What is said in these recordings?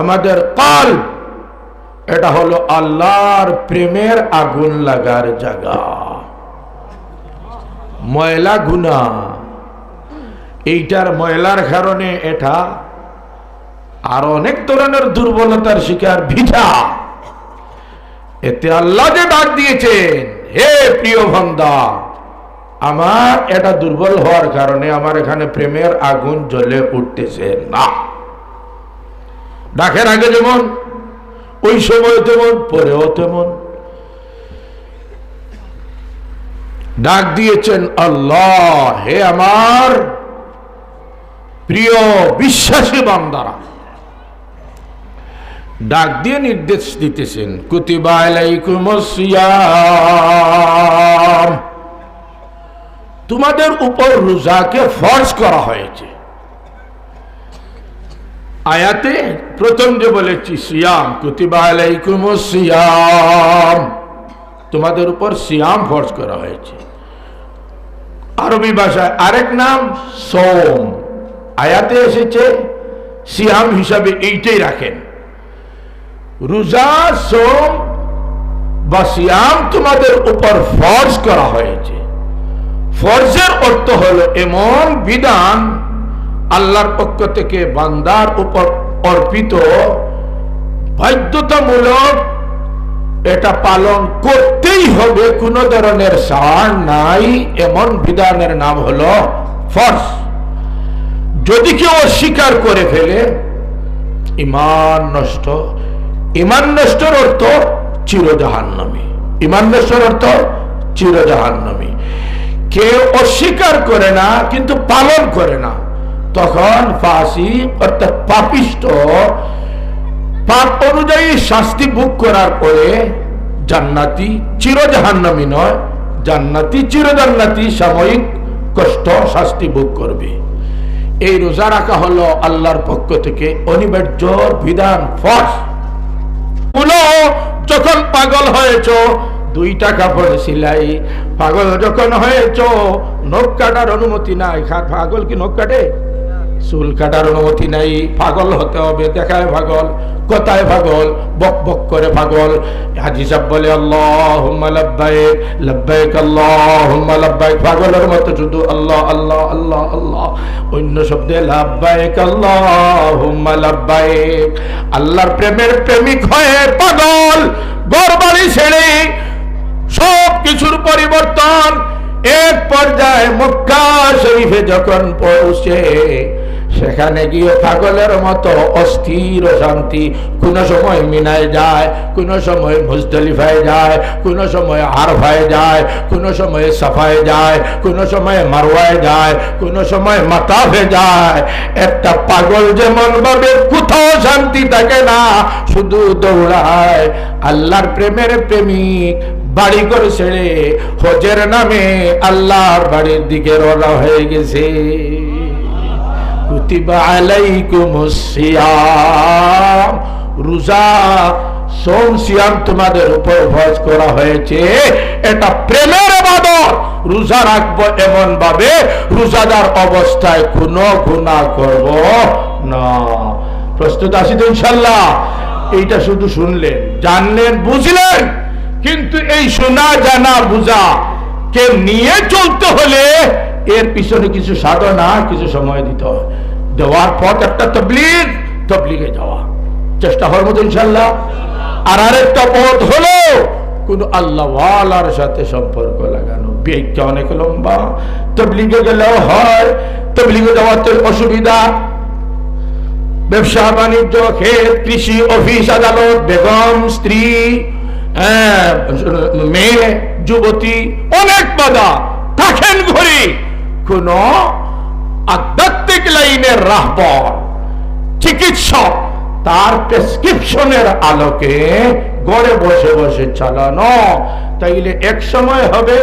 আমাদের কাল। এটা হলো আল্লাহর প্রেমের আগুন লাগার জায়গা। ময়লা গুনা এইটার ময়লার কারণে এটা আর অনেক ধরনের দুর্বলতার শিকার ভিজা এতে আল্লাহ যে ডাক দিয়েছেন, হে প্রিয় ভন্দা আমার এটা দুর্বল হওয়ার কারণে আমার এখানে প্রেমের আগুন জ্বলে উঠতেছে না। ডাকের আগে যেমন, ওই সময় তেমন, পরেও তেমন। ডাক দিয়েছেন, আল্লাহ, হে আমার প্রিয় বিশ্বাসী বান্দারা। ডাক দিয়ে নির্দেশ দিতেছেন তোমাদের উপর রোজাকে ফর্জ করা হয়েছে। আয়াতে প্রথম যে বলেছি, সিয়াম, কুতিবা আলাইকুমুস সিয়াম। তোমাদের উপর সিয়াম ফরজ করা হয়েছে। আরবি ভাষায় আরেক নাম সোম। আয়াতে এসেছে, সিয়াম হিসাবে এইটাই রাখেন। রোজা, সোম বা সিয়াম তোমাদের উপর ফরজ করা হয়েছে। ফরজের অর্থ হলো এমন বিধান আল্লাহর পক্ষ থেকে বান্দার উপর অর্পিত বাধ্যতামূলক এটা পালন করতেই হবে। কোন ধরনের সার নাই, এমন বিধানের নাম হলো ফরজ যদি কেউ অস্বীকার করে ফেলে, ইমান নষ্ট। ইমান নষ্টর অর্থ চিরজাহান্নামী। ইমান নষ্টর অর্থ চিরজাহান্নামী। কেউ অস্বীকার করে না, কিন্তু পালন করে না। তখন ফাঁসি অর্থাৎ পাপিষ্ট পাপ অনুযায়ী শাস্তি ভোগ করার পরে জান্নাতি চিরজাহান্নামী নয়, জান্নাতি চিরজান্নাতি সাময়িক কষ্ট শাস্তি ভোগ করবে। এই রোজা রাখা হলো আল্লাহর পক্ষ থেকে অনিবার্য বিধান ফস যখন পাগল হয়েছ, দুই টাকা পরে সিলাই, পাগল যখন হয়েছ, নখ কাটার অনুমতি নাই। পাগল কি নখ কাটে? চুল কাটার অনুমতি নাই, পাগল হতে হবে, দেখায় পাগল, কথায় পাগল, বক বক করে পাগল। হাজি সাহেব বলে আল্লাহ পাগলের মতো শুধু আল্লাহ আল্লাহ আল্লাহ আল্লাহ। অন্য শব্দে, লব্বাইক আল্লাহ লব্বাইক। আল্লাহর প্রেমের প্রেমিক হয়ে পাগল ঘর বাড়ি ছেড়ে সব কিছুর পরিবর্তন। এক পর্যায়ে মক্কা শরীফে যখন পৌঁছে সেখানে গিয়ে পাগলের মতো অস্থির শান্তি কোন সময় মিনায় যায়, কোন সময় মুজদলিফায় যায়, কোন সময় আরফায় যায়, কোন সময় সাফায় যায়, কোন সময় মারওয়ায় যায়, কোন সময় মাতাফে যায়। একটা পাগল যেমন ভাবে কোথাও শান্তি থাকে না, শুধু দৌড়ায়। আল্লাহর প্রেমের প্রেমিক বাড়ি করে ছেড়ে হজের নামে আল্লাহর বাড়ির দিকে রওনা হয়ে গেছে। রোজা, সোম তোমাদের উপর করা হয়েছে। এটা প্রেমের রোজা রাখব রোজাদার অবস্থায় কোনো গুনাহ করব না। প্রস্তুত আছি তো ইনশাল্লাহ এইটা শুধু শুনলেন, জানলেন, বুঝলেন। কিন্তু এই শোনা, জানা, বুঝা, কে নিয়ে চলতে হলে এর পিছনে কিছু সাধনা, কিছু সময় দিতে হয় দেওয়ার পথ একটা তবলিগ তবলিগে যাওয়া। চেষ্টা হওয়ার মতো ইনশাল্লাহ আর আরেকটা পথ হলো কোন আল্লাহওয়ালার সাথে সম্পর্ক লাগানো। বিয়েটা অনেক লম্বা। তবলিগে গেলেও হয়। তবলিগে যাওয়াতে অসুবিধা। ব্যবসা বাণিজ্য ক্ষেত কৃষি অফিস আদালত বেগম স্ত্রী আহ, মেয়ে যুবতী অনেক বাধা। থাকেন লাইনের রাহবর। চিকিৎসক, তার প্রেসক্রিপশনের আলোকে গড়ে বসে বসে চালানো। তাইলে এক সময় হবে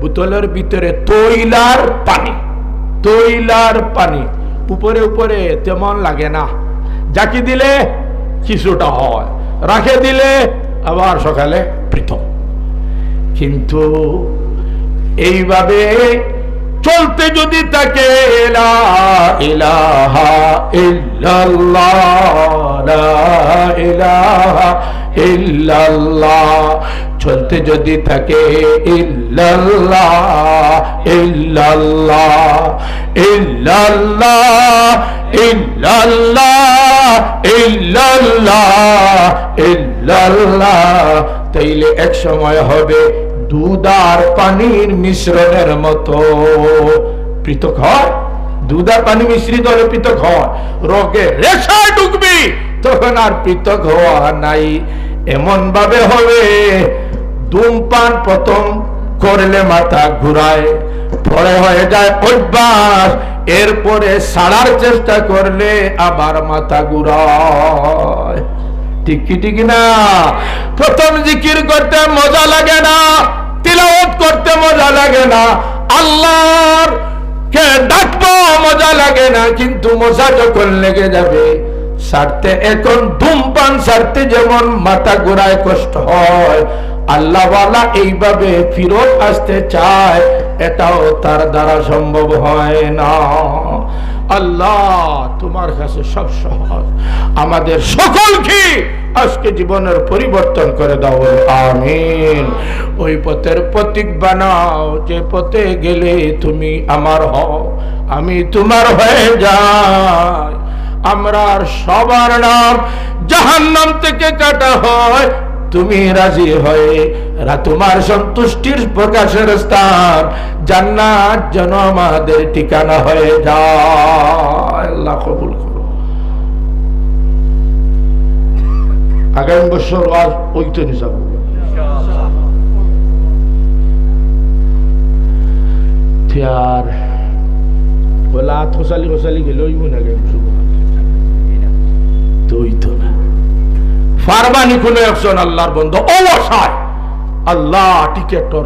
বোতলের ভিতরে তৈলার পানি। তৈলার পানি। উপরে উপরে তেমন লাগে না। জাকি দিলে কিছুটা হয়, রাখে দিলে আবার সকালে পৃথক। কিন্তু এইভাবে চলতে যদি তাকে চলতে যদি থাকে তাইলে এক সময় হবে দুধ আর পানির মিশ্রণের মতো। পৃথক হয়। দুধ আর পানি মিশ্রিত হলে পৃথক হয়। রোগে রেশায় ঢুকবি তখন আর পৃথক হওয়া নাই। এমন ভাবে হবে, ধূমপান প্রথম করলে মাথা ঘুরায়, পরে হয়ে যায় অভ্যাস। এরপরে সারার চেষ্টা করলে আবার মাথা ঘুরায়। ঠিক কি না। প্রথম জিকির করতে মজা লাগে না, তিলাওয়াত করতে মজা লাগে না। আল্লাহর কে ডাকবো মজা লাগে না, কিন্তু মজা যখন লেগে যাবে, সারতে এখন ধূমপান, সারতে যেমন মাথা ঘোরায় কষ্ট হয়। আল্লাহওয়ালা এইভাবে ফিরত আসতে চায়, এটাও তার দ্বারা সম্ভব হয় না। আল্লাহ, তোমার কাছে সব সহজ। আমাদের সকলকে আজকে জীবনের পরিবর্তন করে দাও, আমিন। ওই পথের প্রতীক বানাও, যে পথে গেলে তুমি আমার হও, আমি তোমার হয়ে যাই। আমরা সবার নাম জাহান্নাম থেকে কাটা হয় তুমি রাজি হয়ে তোমার সন্তুষ্টির প্রকাশের স্থান। জান্নাত যেন আমাদের ঠিকানা হয়ে যায়। আল্লাহ কবুল করো। আগামী বছর আজ ওইতে নিয়ে আর বলা খসালি খসালি গেলে ওইব না কেন তুই তো না। ফারবানি কোনো একজন আল্লাহর বন্ধু অবসায় আল্লাহ টিকেটর